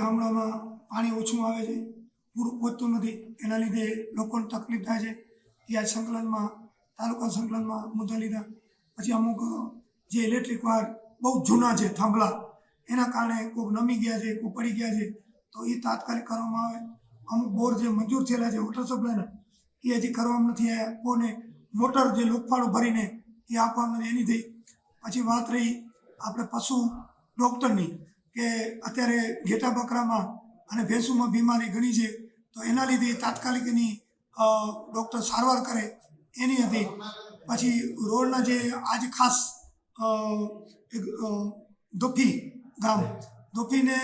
ગામડામાં પાણી ઓછું આવે છે, પૂરું પહોંચતું નથી એના લીધે લોકોને તકલીફ થાય છે. એ આ સંકલનમાં, તાલુકા સંકલનમાં મુદ્દા લીધા. પછી અમુક જે ઇલેક્ટ્રિક વાર બહુ જૂના છે, થાંભલા, એના કારણે કોઈક નમી ગયા છે કોઈ પડી ગયા છે, તો એ તાત્કાલિક કરવામાં આવે. અમુક બોર જે મંજૂર થયેલા છે વોટર સપ્લાયના એ હજી કરવામાં નથી આવ્યા. કોને મોટર જે લોકફાળો ભરીને એ આપવામાં એની થઈ. પછી વાત રહી, આપણે પશુ ડૉક્ટરની કે અત્યારે ઘેટા બકરામાં અને ભેંસુમાં બીમારી ઘણી છે, તો એના લીધે તાત્કાલિક એની ડૉક્ટર સારવાર કરે, એની હતી. પછી રોડના જે આજ ખાસ દુફી ગામ દોફીને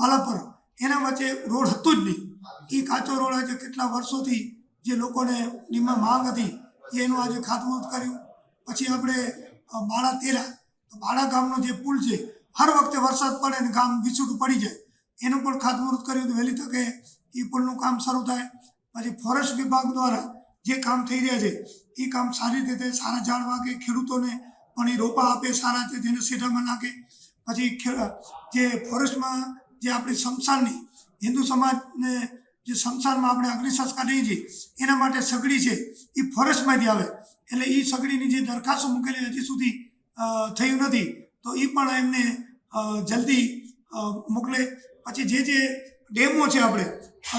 માલાપર એના વચ્ચે રોડ હતો જ નહીં. એ કાચો રોડ આજે કેટલા વર્ષોથી જે લોકોને નિમાં માંગ હતી એનું આજે ખાતમુહૂર્ત કર્યું. પછી આપણે બાળા તેરા બાળા ગામનો જે પુલ છે હર વખતે વરસાદ પડે અને ગામ વિછૂટું પડી જાય, એનું પણ ખાતમુહૂર્ત કર્યું તો વહેલી તકે એ પુલનું કામ શરૂ થાય. પછી ફોરેસ્ટ વિભાગ દ્વારા જે કામ થઈ રહ્યા છે, એ કામ સારી રીતે સારા ઝાડ વાગે, ખેડૂતોને પણ એ રોપા આપે સારા રીતે તેને સેટામાં નાખે. પછી જે ફોરેસ્ટમાં જે આપણી શમશાનની, હિન્દુ સમાજને જે શમશાનમાં આપણે અગ્નિ સંસ્કાર દઈએ છીએ, એના માટે સગડી છે, એ ફોરેસ્ટમાંથી આવે. એટલે એ સગડીની જે દરખાસ્તો મૂકેલી હજી સુધી થયું નથી. તો એ પણ એમને જલ્દી મોકલે. પછી જે જે ડેમો છે આપણે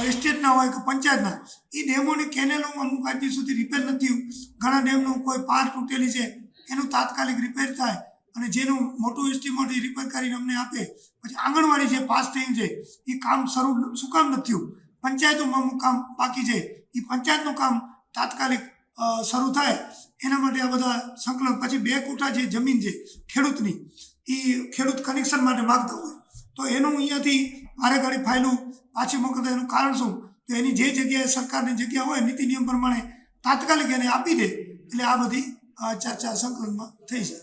એસ્ટેટના હોય કે પંચાયતના એ ડેમોની કેનેલો અમુક આજ સુધી રિપેર નથી ઘણા ડેમનું કોઈ પાર તૂટેલી છે, એનું તાત્કાલિક રિપેર થાય અને જેનું મોટું એસ્ટિમેટ રિપેર કરીને અમને આપે. પછી આંગણવાડી જે પાસ થયું છે એ કામ શરૂ, શું કામ નથી થયું? પંચાયતોમાં અમુક કામ બાકી છે. એ પંચાયતનું કામ તાત્કાલિક શરૂ થાય. એના માટે આ બધા સંકલન. પછી બે કોઠા જે જમીન છે, ખેડૂતની એ ખેડૂત કનેક્શન માટે માગતા હોય. તો એનું અહીંયાથી મારે ઘડી ફાઇલું પાછી મોકલતા એનું કારણ શું? તો એની જે જગ્યાએ સરકારની જગ્યા હોય, નીતિ નિયમ પ્રમાણે તાત્કાલિક એને આપી દે. એટલે આ બધી ચર્ચા સંકલનમાં થઈ જાય.